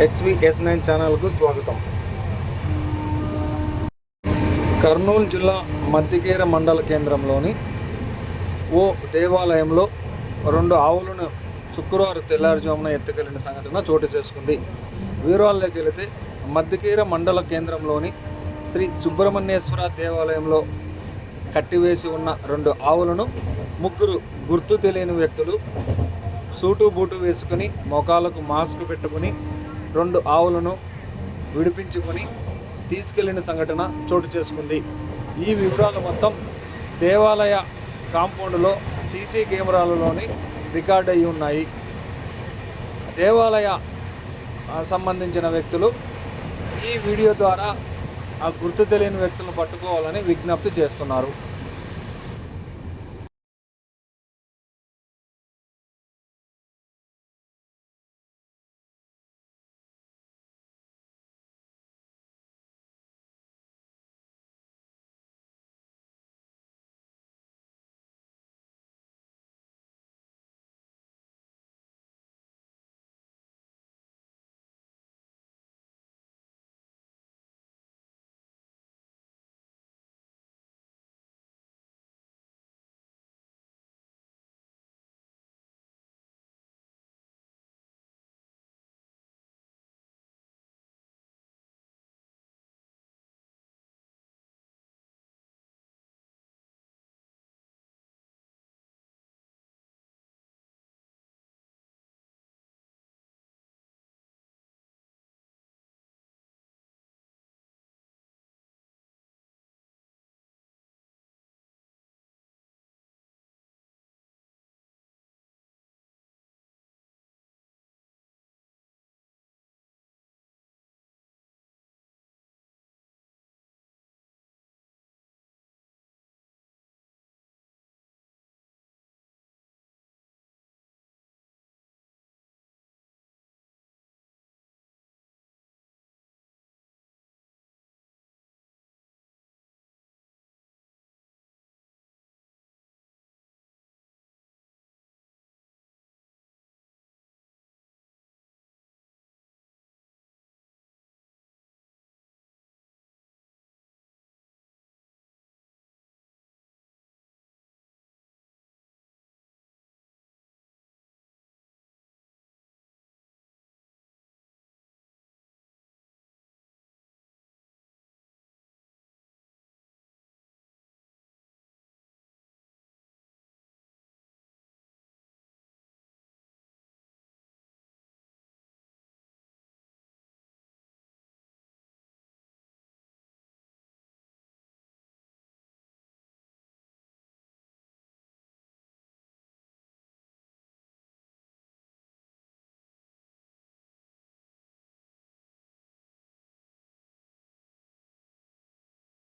HVS nine ఛానల్కు స్వాగతం. కర్నూలు జిల్లా మద్దికేర మండల కేంద్రంలోని ఓ దేవాలయంలో రెండు ఆవులను శుక్రవారం తెల్లారుజామున ఎత్తుకెళ్ళిన సంఘటన చోటు చేసుకుంది. వీరాల్లోకి వెళితే మద్దికేర మండల కేంద్రంలోని శ్రీ సుబ్రహ్మణ్యేశ్వర దేవాలయంలో కట్టివేసి ఉన్న రెండు ఆవులను ముగ్గురు గుర్తు తెలియని వ్యక్తులు సూటు బూటు వేసుకుని మొఖాలకు మాస్క్ పెట్టుకుని రెండు ఆవులను విడిపించుకొని తీసుకెళ్ళిన సంఘటన చోటు చేసుకుంది. ఈ వివరాలు మొత్తం దేవాలయ కాంపౌండ్లో సీసీ కెమెరాలలోని రికార్డ్ అయి ఉన్నాయి. దేవాలయ సంబంధించిన వ్యక్తులు ఈ వీడియో ద్వారా ఆ గుర్తు తెలియని వ్యక్తులను పట్టుకోవాలని విజ్ఞప్తి చేస్తున్నారు.